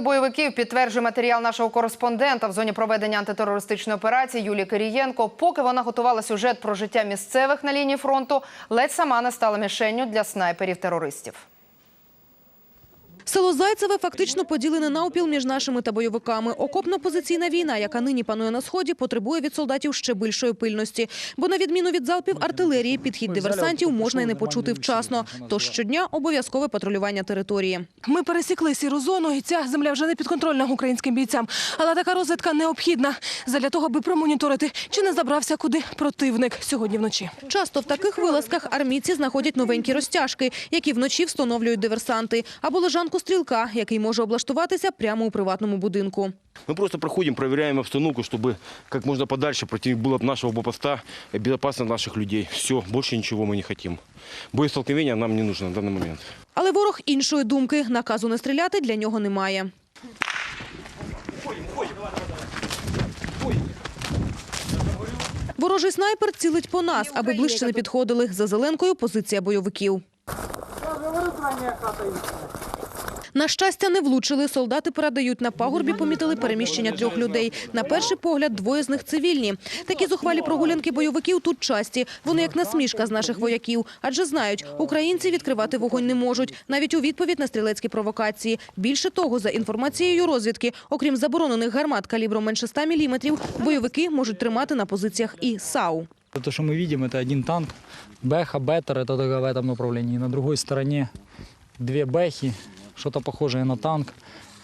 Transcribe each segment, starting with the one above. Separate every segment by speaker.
Speaker 1: Побили бойовиків, підтверджує матеріал нашого кореспондента в зоні проведення антитерористичної операції Юлії Кирієнко. Поки вона готувала сюжет про життя місцевих на лінії фронту, ледь сама не стала мішенню для снайперів-терористів.
Speaker 2: Село Зайцеве фактично поділене навпіл між нашими та бойовиками. Окопно-позиційна війна, яка нині панує на сході, потребує від солдатів ще більшої пильності. Бо на відміну від залпів артилерії, підхід диверсантів можна й не почути вчасно. Тож щодня обов'язкове патрулювання території.
Speaker 3: Ми пересікли сіру зону, і ця земля вже не підконтрольна українським бійцям. Але така розвідка необхідна задля того, аби промоніторити, чи не забрався куди противник сьогодні вночі.
Speaker 2: Часто в таких вилазках армійці знаходять новенькі розтяжки, які вночі встановлюють диверсанти, або лежанку стрілка, який може облаштуватися прямо у приватному будинку.
Speaker 4: Мы просто проходим, проверяем обстановку, чтобы как можно подальше противник был от нашего блокпоста и безопасно наших людей. Все, больше ничего мы не хотим. Боестолкновения нам не нужно на данный момент.
Speaker 2: Але ворог іншої думки. Наказу не стріляти для нього немає. Ворожий снайпер цілить по нас, аби ближче не підходили. За зеленкою позиція бойовиків. На щастя, не влучили. Солдати передають на пагорбі, помітили переміщення трьох людей. На перший погляд, двоє з них цивільні. Такі зухвалі прогулянки бойовиків тут часті. Вони як насмішка з наших вояків. Адже знають, українці відкривати вогонь не можуть. Навіть у відповідь на стрілецькі провокації. Більше того, за інформацією розвідки, окрім заборонених гармат калібром менше 100 мм, бойовики можуть тримати на позиціях і САУ.
Speaker 5: То, что мы видим, это один танк, Бэха, Беттер, это только в этом направлении. На другой стороне две Бэхи, что-то похожее на танк.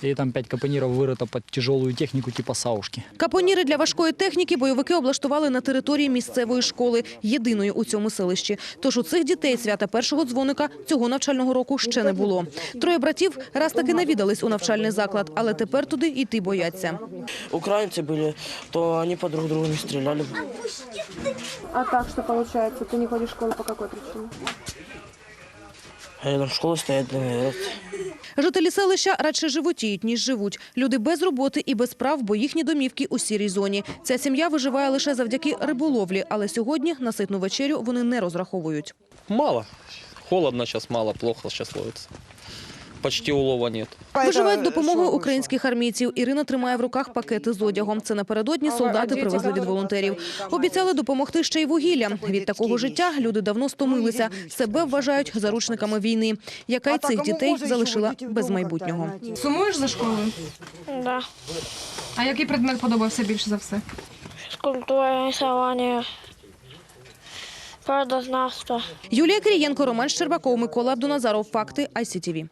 Speaker 5: И там пять капониров вырыто под тяжелую технику типа Саушки.
Speaker 2: Капоніри для важкої техніки бойовики облаштували на території місцевої школи, єдиної у цьому селищі. Тож у цих дітей свята першого дзвоника цього навчального року ще не було. Троє братів раз таки навідались у навчальний заклад, але тепер туди йти бояться.
Speaker 6: украинцы были, то они по друг другу не стреляли. бы.
Speaker 7: А так что получается? Ты не ходишь в школу по какой причине?
Speaker 6: Рядом школа стоят, говорят.
Speaker 2: Жителі селища радше животіють, ніж живуть. Люди без роботи і без прав, бо їхні домівки у сірій зоні. Ця сім'я виживає лише завдяки риболовлі, але сьогодні на ситну вечерю вони не розраховують.
Speaker 8: Мало. Холодно зараз мало, плохо зараз ловится. Почти улова нет.
Speaker 2: Виживають допомогою українських армійців. Ірина тримає в руках пакети з одягом. Це напередодні солдати привезли від волонтерів. Обіцяли допомогти ще й вугіллям. Від такого життя люди давно стомилися. Себе вважають заручниками війни, яка й цих дітей залишила без майбутнього.
Speaker 7: Сумуєш за школою?
Speaker 9: Да.
Speaker 7: А який предмет подобався більше за все?
Speaker 9: Скульптура, рисування, природознавство.
Speaker 2: Юлія Кирієнко, Роман Щербаков, Микола Абдуназаров. Факти ICTV.